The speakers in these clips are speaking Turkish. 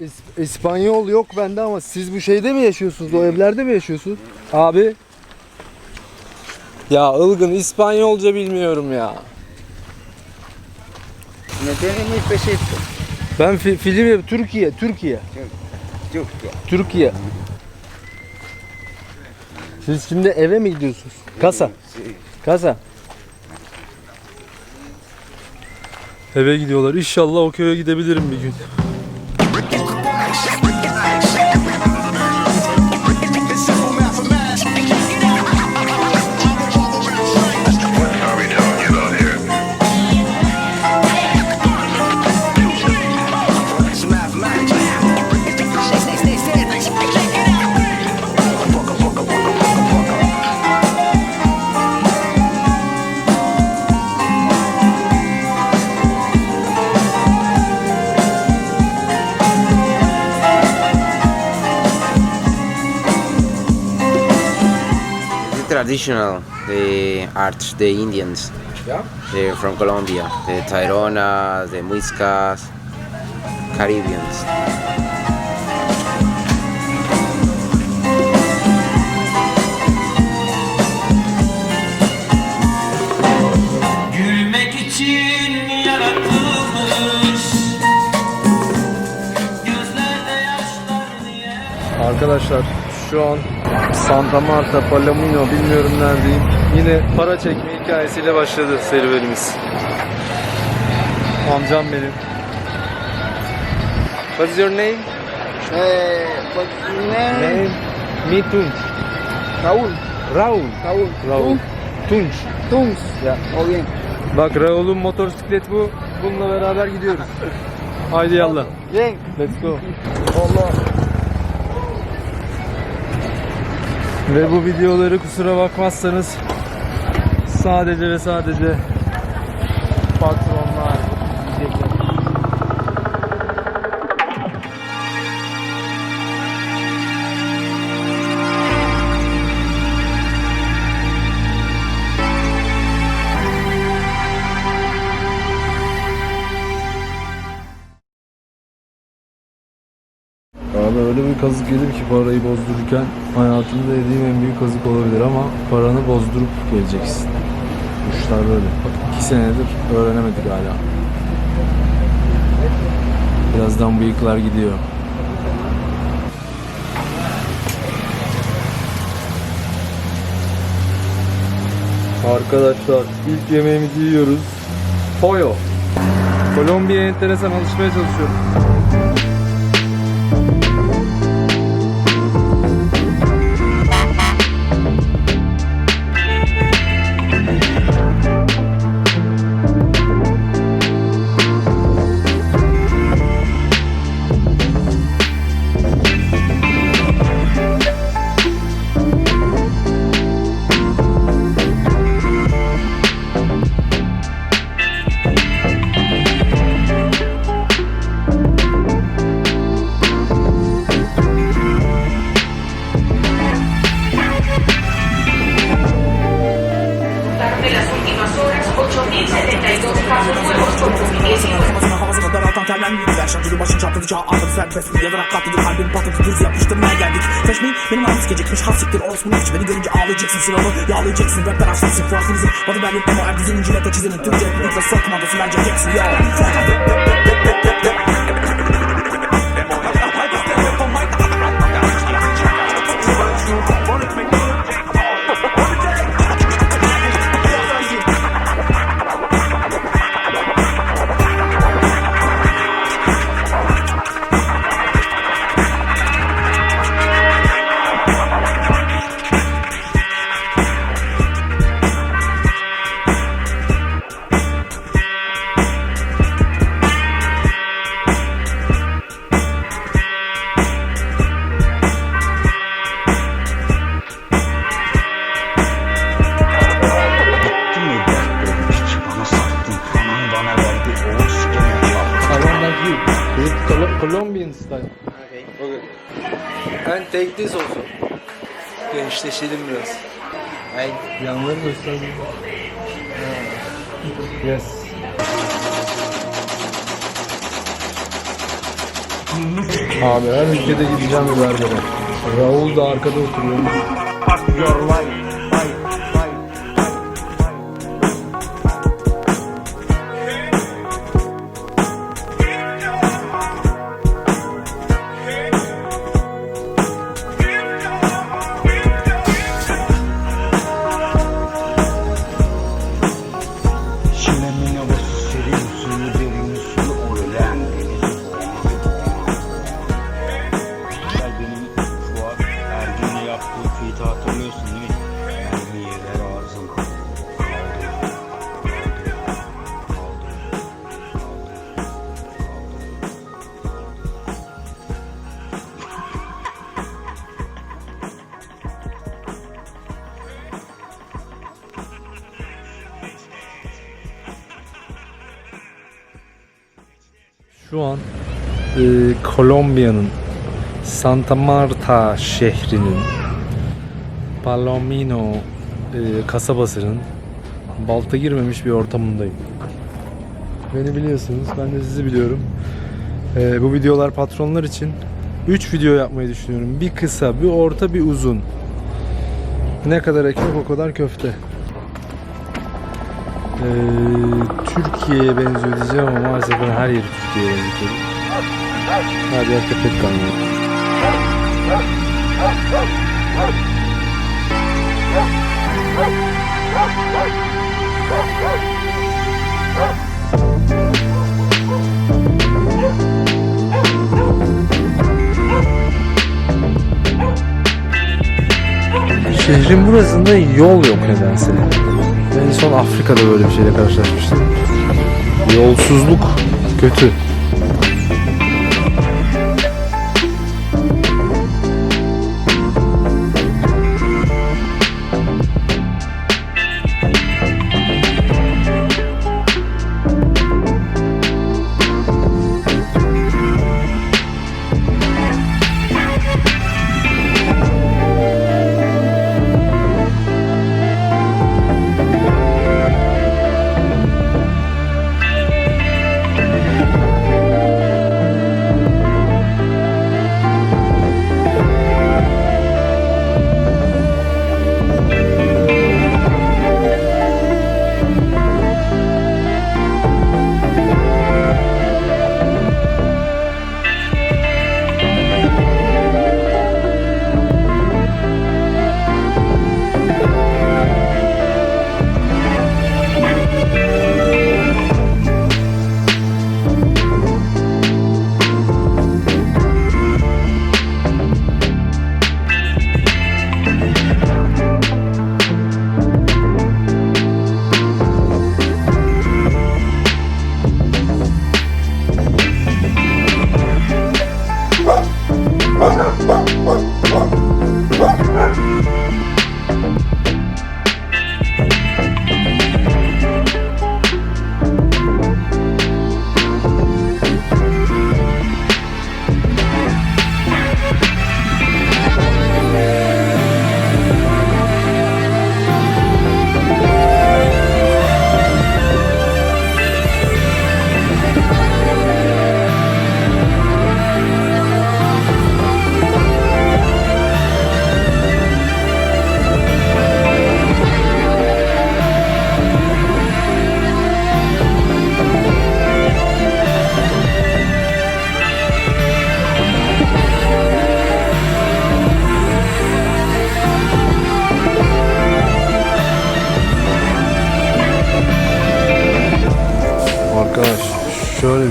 İs- İspanyol yok bende ama siz bu şeyde mi yaşıyorsunuz? O evlerde mi yaşıyorsunuz? Abi. Ya ılgın İspanyolca bilmiyorum ya. Tiene ni pesito. Ben fi- film yap Türkiye, Türkiye, Türkiye. Türkiye. Siz şimdi eve mi gidiyorsunuz? Kasa, kasa. Eve gidiyorlar. İnşallah o köye gidebilirim bir gün. Traditional the art, the Indians. Yeah? They're from Colombia. The Taironas, the Muiscas, Caribbeans. Arkadaşlar şu an Santa Marta, Palomino bilmiyorum neredeyim. Yine para çekme hikayesiyle başladı serüvenimiz. Amcam benim. What's your name? Eh, what's Name? Me Tunç. Raúl. Raul. Raúl. Raul. Tunç. Tunç. Ya. Muy bien. Bak Raul'un motosiklet bu. Bununla beraber gidiyoruz. Haydi yallah. Bien. Let's go. Allah. Ve bu videoları kusura bakmazsanız sadece ve sadece patronlar Abi öyle bir kazık yedim ki parayı bozdururken hayatımda yediğim en büyük kazık olabilir ama paranı bozdurup geleceksin. Kuşlar böyle. Bak iki senedir öğrenemedik hala. Birazdan bıyıklar gidiyor. Arkadaşlar ilk yemeğimizi yiyoruz. Pollo. Kolombiya'ya enteresan alışmaya çalışıyorum. Çağ aldım serbest Yalarak katladı kalbim patladı düz yapıştırmaya geldik. Feşmeyin benim namus gecikmiş has siktir orospu hiç Beni görünce ağlayacaksın silahı yağlayacaksın. Rapper aşksın fuarkınızı Batı Berlin ama er dizinin cilete çizinin Türkçe lütfen son komandası bence Jackson yo. I Colombian style? Okay. Okay. And take this also. Gençleşelim biraz. Right. Yanları göstereyim. Yes. Abi her ülkede gideceğim bir berbere. Raul da arkada oturuyor. Çilemin Yaptığı feat'i hatırlıyorsun değil mi? Şu an e, Kolombiya'nın Santa Marta şehrinin Palomino e, kasabasının balta girmemiş bir ortamındayım. Beni biliyorsunuz, ben de sizi biliyorum. E, bu videolar patronlar için 3 video yapmayı düşünüyorum. Bir kısa, bir orta, bir uzun. Ne kadar ekmek o kadar köfte. Ee, Türkiye'ye benziyor diyeceğim ama maalesef ben her yeri Türkiye'ye benzetiyorum. Her yer köpek kanlı. Şehrin burasında yol yok nedense. En son Afrika'da böyle bir şeyle karşılaşmıştım. Yolsuzluk kötü.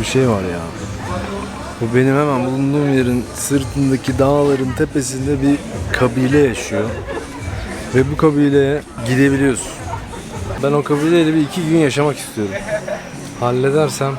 Şey var ya. Bu benim hemen bulunduğum yerin sırtındaki dağların tepesinde bir kabile yaşıyor. Ve bu kabileye gidebiliyorsun. Ben o kabileyle bir iki gün yaşamak istiyorum. Halledersem